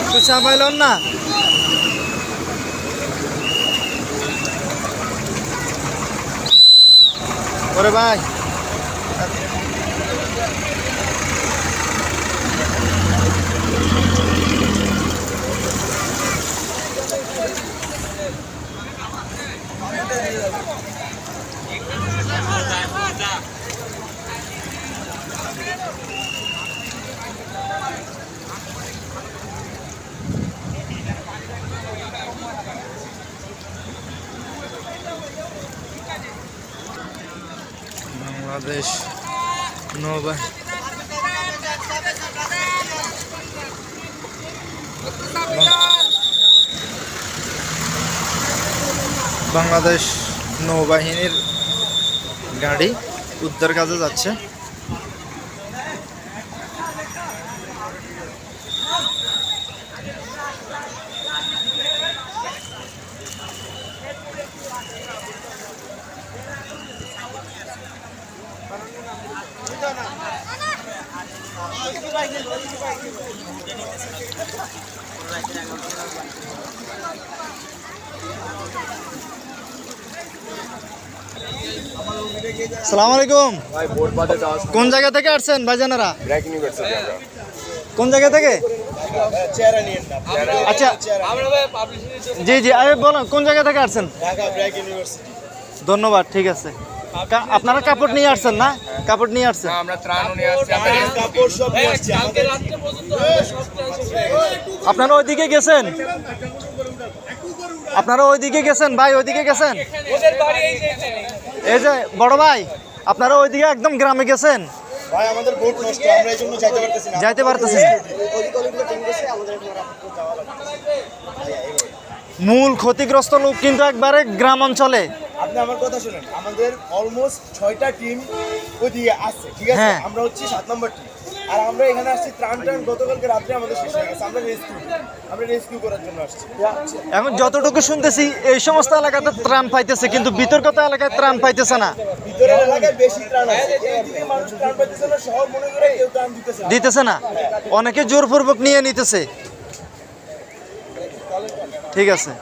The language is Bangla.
একটু চা পাইলেন না? ওরে ভাই। বাংলাদেশ নৌবাহিনী বাংলাদেশ নৌবাহিনীর গাড়ি উদ্ধার কাজে যাচ্ছে। সালাম আলাইকুম। ভাই ভোট বাদে যাওয়া কোন জায়গা থেকে আসছেন ভাইজানারা? ব্র্যাক কোন জায়গা থেকে? আচ্ছা। জি জি আরে বলো কোন জায়গা থেকে আসছেন? ঢাকা ব্র্যাক ইউনিভার্সিটি ধন্যবাদ ঠিক আছে। আপনারা কাপড় নিয়ে আসছেন না? কাপড় নিয়ে আসছেন? আমরা ত্রাণ নিয়ে আসছি কাপড় সব নিয়ে আসছি আমাদের আপনারা ওইদিকে গেছেন? আপনারা ওইদিকে গেছেন? ভাই ওইদিকে গেছেন? এই যে বড় ভাই আপনারা ওইদিকে একদম গ্রামে গেছেন? ভাই আমাদের ভোট নষ্ট আমরা এই জন্য যাইতে পারতেছি না। যাইতে পারতেছেন না। মূল ক্ষতিগ্রস্ত লোক কিন্তু একবারে গ্রাম অঞ্চলে। আপনি আমার কথা শুনেন আমাদের অলমোস্ট ছয়টা টিম ওইদিকে আসছে ঠিক আছে? হ্যাঁ। আমরা হচ্ছি সাত নম্বর টিম আর আমরা এখানে আসছি ত্রাণ টান গতকালকে রাত্রে আমাদের শেষ হয়ে গেছে আমরা রেস্কিউ আমরা রেস্কিউ করার জন্য আসছি। এখন যতটুকু শুনতেছি এই সমস্ত এলাকাতে ত্রাণ পাইতেছে কিন্তু বিতর্কতা এলাকায় ত্রাণ পাইতেছে না। ভিতরের এলাকায় বেশি ত্রাণ আছে মানুষ ত্রাণ পাইতেছে না শহর মনে করে কেউ ত্রাণ দিতেছে না। দিতেছে না। অনেকে জোরপূর্বক নিয়ে নিতেছে। ঠিক আছে।